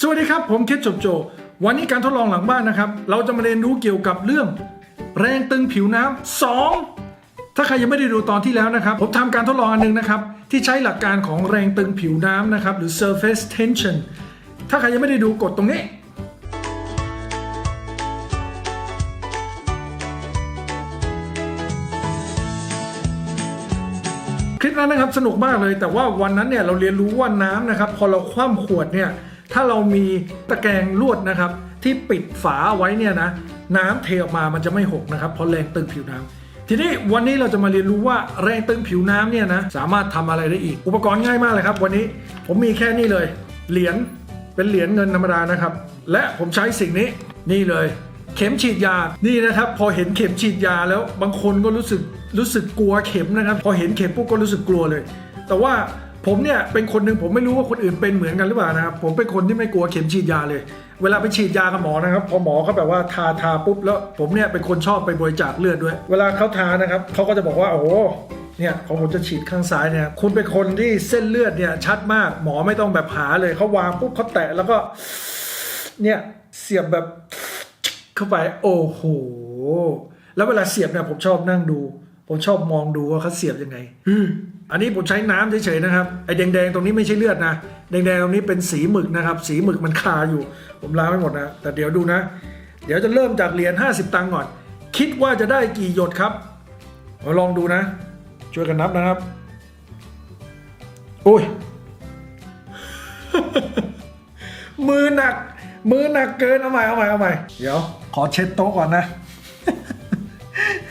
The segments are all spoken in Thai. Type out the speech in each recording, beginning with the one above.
สวัสดีครับ ผมเคสจบโจ วันนี้การทดลองหลังบ้านนะครับ เราจะมาเรียนรู้เกี่ยวกับเรื่อง แรงตึงผิวน้ำสองถ้าใครยังไม่ได้ดูตอนที่แล้วนะครับ ผมทำการทดลองอันหนึงนะครับ ที่ใช้หลักการของแรงตึงผิวน้ำนะครับ หรือ surface tension ถ้าใครยังไม่ได้ดูกดตรงนี้ คลิปนั้นนะครับสนุกมากเลย แต่ว่าวันนั้นเนี่ยเราเรียนรู้ว่าน้ำนะครับ พอเราคว่ำขวดเนี่ย ถ้าเรามีตะแกรงลวดนะครับ ที่ปิดฝาไว้เนี่ยนะน้ำเทออกมามันจะไม่หกนะครับเพราะแรงตึงผิวน้ำทีนี้วันนี้เราจะมาเรียนรู้ว่าแรงตึงผิวน้ำเนี่ยนะสามารถทำอะไรได้อีก อุปกรณ์ง่ายมากเลยครับ วันนี้ผมมีแค่นี้เลย เหรียญเป็นเหรียญเงินธรรมดานะครับ และผมใช้สิ่งนี้นี่เลย เข็มฉีดยานี่นะครับ พอเห็นเข็มฉีดยาแล้วบางคนก็รู้สึกรู้สึกกลัวเข็มนะครับ พอเห็นเข็มปุ๊บก็รู้สึกกลัวเลย แต่ว่า ผมเนี่ยเป็นคนหนึ่งผมไม่รู้ว่าคนอื่นเป็นเหมือนกันหรือเปล่านะครับผมเป็นคนที่ไม่กลัวเข็มฉีดยาเลย เวลาไปฉีดยากับหมอนะครับ พอหมอเขาแบบว่าทาทาปุ๊บแล้ว ผมเนี่ยเป็นคนชอบไปบริจาคเลือดด้วย เวลาเขาทานะครับเขาก็จะบอกว่าโอ้โหเนี่ยของผมจะฉีดข้างซ้ายเนี่ยคุณเป็นคนที่เส้นเลือดเนี่ยชัดมากหมอไม่ต้องแบบหาเลยเขาวางปุ๊บเขาแตะแล้วก็เนี่ยเสียบแบบเข้าไปโอ้โหแล้วเวลาเสียบเนี่ยผมชอบนั่งดู ผมชอบมองดูว่าเขาเสียบยังไงอืมอันนี้ผมใช้น้ำเฉยๆนะครับไอ้แดงๆตรงนี้ไม่ใช่เลือดนะแดงๆตรงนี้เป็นสีหมึกนะครับ สีหมึกมันคาอยู่ ผมล้างไม่หมดนะแต่เดี๋ยวดูนะ เดี๋ยวจะเริ่มจากเหรียญ50 ตังค์ก่อน คิดว่าจะได้กี่หยดครับมาลองดูนะ ช่วยกันนับนะครับโอ้ยมือหนัก มือหนักเกินเอาใหม่เอาใหม่เอาใหม่เดี๋ยว ขอเช็ดโต๊ะก่อนนะ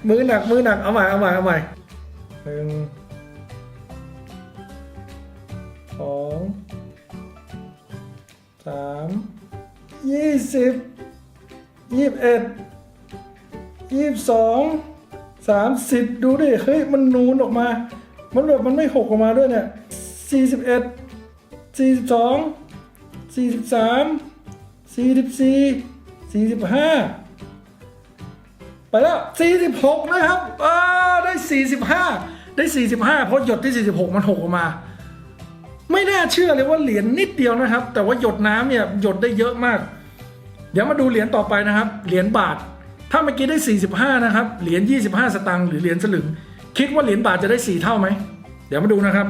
มือหนักมือหนักเอาใหม่เอาใหม่เอาใหม่หนึ่งสองสามยี่สิบยี่สิบเอ็ดยี่สิบสองสามสิบดูดิเฮ้ยมันนูนออกมา มันแบบมันไม่หกออกมาด้วยเนี่ยสี่สิบเอ็ดสี่สิบสองสี่สิบสามสี่สิบสี่สี่สิบห้า ไปแล้วสี่สิบหกนะครับอ่าได้สี่สิบห้าได้สี่สิบห้าเพราะหยดที่สี่สิบหกมันหกออกมา ไม่น่าเชื่อเลยว่าเหรียญนิดเดียวนะครับ แต่ว่าหยดน้ำเนี่ยหยดได้เยอะมาก เดี๋ยวมาดูเหรียญต่อไปนะครับ เหรียญบาท ถ้าเมื่อกี้ได้ 45 นะครับ เหรียญ 25 สตางค์หรือเหรียญสลึง คิดว่าเหรียญบาทจะได้ 4 เท่าไหม เดี๋ยวมาดูนะครับ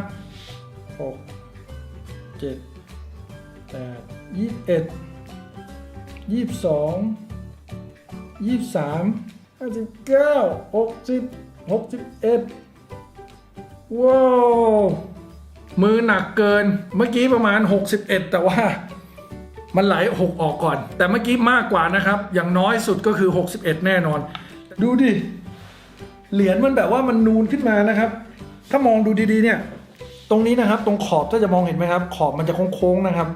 6 7แปดยี่สิบเอ็ดยี่สิบสองยี่สิบสาม ห้าสิบเก้าหกสิบหกสิบเอ็ดว้าวมือหนักเกินเมื่อกี้ประมาณ 61 แต่ว่ามันไหล6ออกก่อน แต่เมื่อกี้มากกว่านะครับ อย่างน้อยสุดก็คือ 61 แน่นอน ดูดิ เหรียญมันแบบว่ามันนูนขึ้นมานะครับ ถ้ามองดูดีๆเนี่ย ตรงนี้นะครับ ตรงขอบถ้าจะมองเห็นไหมครับ ขอบมันจะโค้งๆนะครับ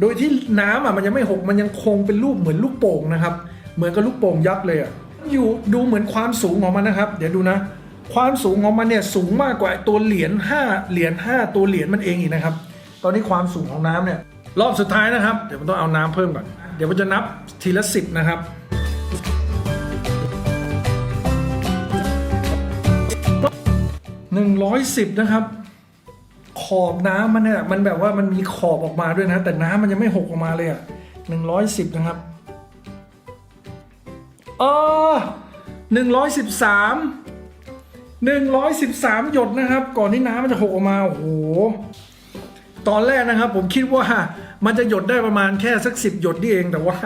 โดยที่น้ำอะมันยังไม่หกมันยังคงเป็นรูปเหมือนลูกโป่งนะครับ เหมือนกับลูกโป่งยักษ์เลยอะ อยู่ดูเหมือนความสูงของมันนะครับ เดี๋ยวดูนะ ความสูงของมันเนี่ยสูงมากกว่าตัวเหรียญ5เหรียญ5ตัวเหรียญมันเองอีกนะครับ ตอนนี้ความสูงของน้ำเนี่ยรอบสุดท้ายนะครับ เดี๋ยวมันต้องเอาน้ำเพิ่มก่อน เดี๋ยวมันจะนับทีละสิบนะครับหนึ่งร้อยสิบนะครับ ขอบน้ำมันเนี่ยมันแบบว่ามันมีขอบออกมาด้วยนะ แต่น้ำมันยังไม่หกออกมาเลยอะหนึ่งร้อยสิบนะครับ อ๋อหนึ่งร้อยสิบสามหนึ่งร้อยสิบสามหยดนะครับ ก่อนที่น้ำมันจะหกออกมาโอ้โหตอนแรกนะครับ ผมคิดว่ามันจะหยดได้ประมาณแค่สักสิบหยดนี่เองแต่ว่า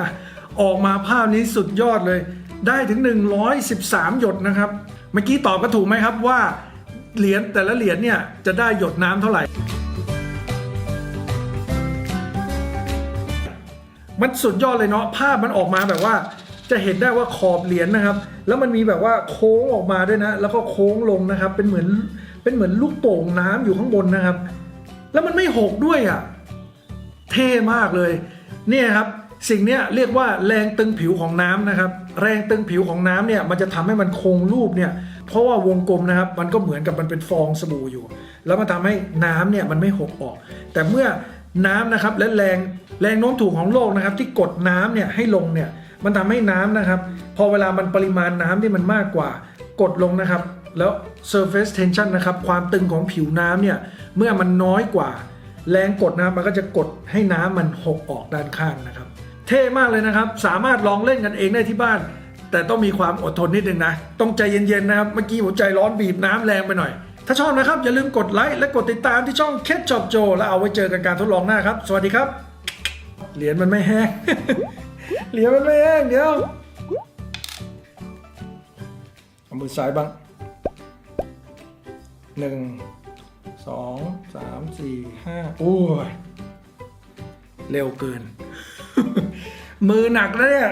ออกมาภาพนี้สุดยอดเลย ได้ถึง 113 หยดนะครับ เมื่อกี้ตอบก็ถูกไหมครับว่าเหรียญแต่ละเหรียญเนี่ยจะได้หยดน้ำเท่าไหร่ มันสุดยอดเลยเนาะภาพมันออกมาแบบว่า จะเห็นได้ว่าขอบเหรียญนะครับ แล้วมันมีแบบว่าโค้งออกมาด้วยนะ แล้วก็โค้งลงนะครับ เป็นเหมือนเป็นเหมือนลูกโป่งน้ำอยู่ข้างบนนะครับ แล้วมันไม่หกด้วยอะเท่มากเลย เนี่ยครับสิ่งนี้เรียกว่าแรงตึงผิวของน้ำนะครับ แรงตึงผิวของน้ำเนี่ยมันจะทำให้มันคงรูปเนี่ยเพราะว่าวงกลมนะครับ มันก็เหมือนกับมันเป็นฟองสบู่อยู่ แล้วมันทำให้น้ำเนี่ยมันไม่หกออก แต่เมื่อน้ำนะครับและแรงแรงโน้มถ่วงของโลกนะครับ ที่กดน้ำเนี่ยให้ลงเนี่ย มันทำให้น้ำนะครับ พอเวลามันปริมาณน้ำที่มันมากกว่ากดลงนะครับ แล้ว surface tension นะครับ ความตึงของผิวน้ำเนี่ย เมื่อมันน้อยกว่าแรงกดนะครับ มันก็จะกดให้น้ำมันหกออกด้านข้างนะครับ เท่มากเลยนะครับ สามารถลองเล่นกันเองได้ที่บ้าน แต่ต้องมีความอดทนนิดนึงนะ ต้องใจเย็นๆนะครับ เมื่อกี้หัวใจร้อนบีบน้ำแรงไปหน่อย ถ้าชอบนะครับ อย่าลืมกดไลค์และกดติดตามที่ช่องเคทช็อปโจแล้วเอาไว้เจอกันการทดลองหน้าครับ สวัสดีครับ เหรียญมันไม่แห้ง เหลียวมันไม่แห้งเดี๋ยวเอามือซ้ายบ้างหนึ่งสองสามสี่ห้าโอ้ยเร็วเกิน มือหนักแล้วเนี่ย